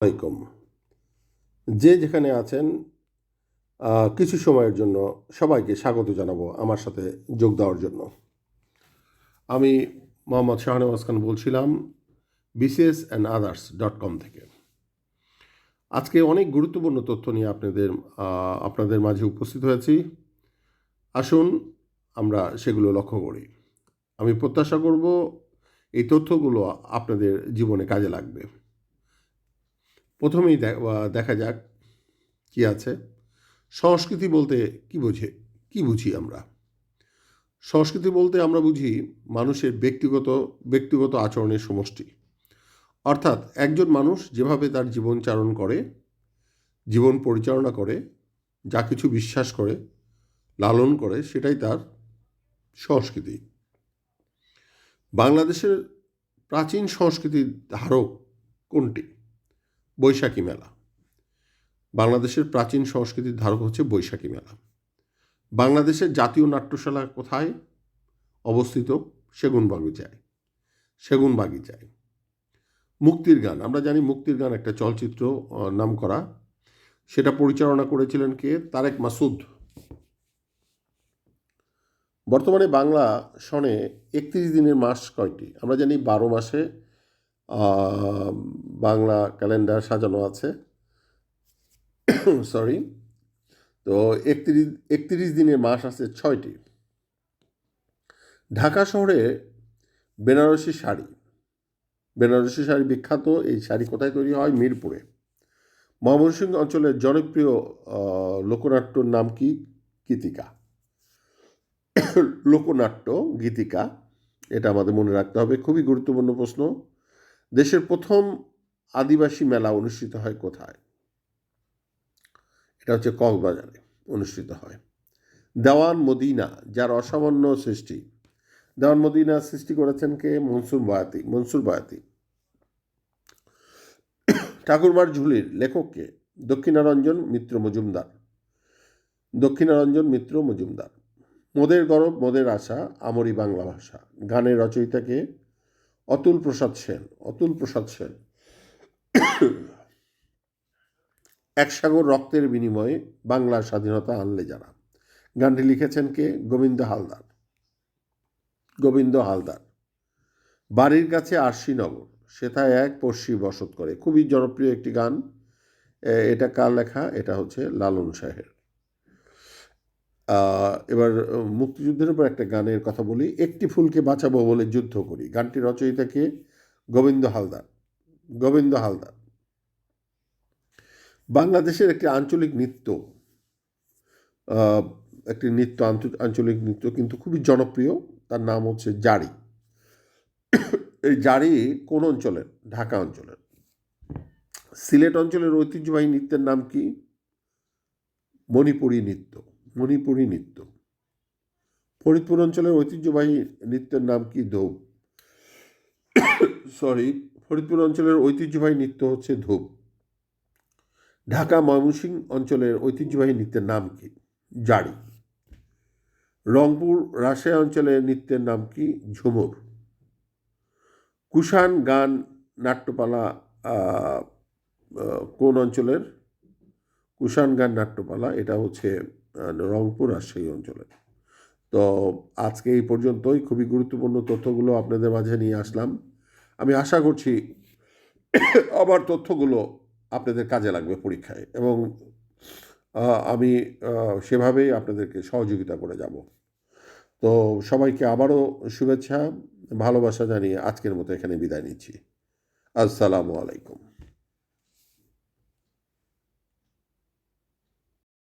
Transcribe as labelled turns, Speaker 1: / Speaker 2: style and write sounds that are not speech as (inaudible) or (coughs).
Speaker 1: আলাইকুম। যে যেখানে আছেন কিছু সময়ের জন্য সবাইকে স্বাগত জানাব আমার সাথে যোগ দেওয়ার জন্য। আমি মোহাম্মদ শাহনওয়াজ খান বলছিলাম, BCS and others dot com থেকে। আজকে অনেক গুরুত্বপূর্ণ তথ্য নিয়ে আপনাদের আপনাদের মাঝে উপস্থিত হয়েছি। আসুন আমরা সেগুলো লক্ষ্য করি। আমি প্রত্যাশা করব এই তথ্যগুলো আপনাদের জীবনে কাজে লাগবে। প্রথমেই দেখা যাক কি আছে। সংস্কৃতি বলতে কি বুঝে, কি বুঝি আমরা? সংস্কৃতি বলতে আমরা বুঝি মানুষের ব্যক্তিগত ব্যক্তিগত আচরণের সমষ্টি। অর্থাৎ একজন মানুষ যেভাবে তার জীবনচারণ করে, জীবন পরিচালনা করে, যা কিছু বিশ্বাস করে, লালন করে, সেটাই তার সংস্কৃতি। বাংলাদেশের প্রাচীন সংস্কৃতির ধারক কোনটি? বৈশাখী মেলা। বাংলাদেশের প্রাচীন সংস্কৃতির ধারক হচ্ছে বৈশাখী মেলা। বাংলাদেশের জাতীয় নাট্যশালা কোথায়? অবস্থিত সেগুন বাগিচায় সেগুন বাগিচায় মুক্তির গান, আমরা জানি মুক্তির গান একটা চলচ্চিত্র নাম করা সেটা পরিচালনা করেছিলেন কে? তারেক মাসুদ। বর্তমানে বাংলা সনে একত্রিশ দিনের মাস কয়টি? আমরা জানি বারো মাসে বাংলা ক্যালেন্ডার সাজানো আছে। (coughs) সরি তো একত্রিশ একত্রিশ দিনের মাস আছে ছয়টি। ঢাকা শহরে বেনারসি শাড়ি। বেনারসি শাড়ি বিখ্যাত, এই শাড়ি কোথায় তৈরি হয়? মিরপুরে। ময়মনসিংহ অঞ্চলের জনপ্রিয় লোকনাট্যর নাম কি? গীতিকা। (coughs) লোকনাট্য, গীতিকা। এটা আমাদের মনে রাখতে হবে। খুবই গুরুত্বপূর্ণ প্রশ্ন। দেশের প্রথম আদিবাসী মেলা অনুষ্ঠিত হয় কোথায়? এটা হচ্ছে কক্সবাজারে অনুষ্ঠিত হয়। দেওয়ান মদিনা, যার অসামান্য সৃষ্টি। দেওয়ান মদিনা সৃষ্টি করেছেন কে? মনসুর বয়াতি মনসুর বয়াতি। ঠাকুরমার ঝুলির লেখককে দক্ষিণারঞ্জন মিত্র মজুমদার। দক্ষিণারঞ্জন মিত্র মজুমদার। মোদের গরব, মোদের আশা, আমরি বাংলা ভাষা। গানের রচয়িতাকে অতুল প্রসাদ সেন, অতুল প্রসাদ সেন। এক সাগর রক্তের বিনিময়ে বাংলার স্বাধীনতা আনলে যারা। গানটি লিখেছেন কে? গোবিন্দ হালদার। গোবিন্দ হালদার। বাড়ির কাছে আরশিনগর সেথায় এক পড়শি বসত করে। খুবই জনপ্রিয় একটি গান। এটা কার লেখা? এটা হচ্ছে লালন শাহের। এবার মুক্তিযুদ্ধের উপর একটা গানের কথা বলি। একটি ফুলকে বাঁচাবো বলে যুদ্ধ করি। গানটি রচয়িতা কে? গোবিন্দ হালদার। গোবিন্দ হালদার। বাংলাদেশের একটি আঞ্চলিক নৃত্য একটি নৃত্য আঞ্চলিক নৃত্য কিন্তু খুবই জনপ্রিয়। তার নাম হচ্ছে জারি। এই জারি কোন অঞ্চলের? ঢাকা অঞ্চলের। সিলেট অঞ্চলের ঐতিহ্যবাহী নৃত্যের নাম কি? মণিপুরী নৃত্য। মণিপুরী নৃত্য। ফরিদপুর অঞ্চলের ঐতিহ্যবাহী নৃত্যের নাম কি? ধূপ। সরি ফরিদপুর অঞ্চলের ঐতিহ্যবাহী নৃত্য হচ্ছে ধূপ। ঢাকা ময়মনসিংহ অঞ্চলের ঐতিহ্যবাহী নৃত্যের নাম কি? জারি। রংপুর রাজশাহী অঞ্চলের নৃত্যের নাম কি? ঝুমুর। কুষাণ গান নাট্যপালা কোন অঞ্চলের? কুষাণ গান নাট্যপালা, এটা হচ্ছে রংপুর রাজশাহী অঞ্চলের। তো আজকে এই পর্যন্তই। খুবই গুরুত্বপূর্ণ তথ্যগুলো আপনাদের মাঝে নিয়ে আসলাম। আমি আশা করছি আমার তথ্যগুলো আপনাদের কাজে লাগবে পরীক্ষায় এবং আমি সেভাবেই আপনাদেরকে সহযোগিতা করে যাব। তো সবাইকে আবারও শুভেচ্ছা, ভালোবাসা জানিয়ে আজকের মতো এখানে বিদায় নিচ্ছি। আসসালামু আলাইকুম।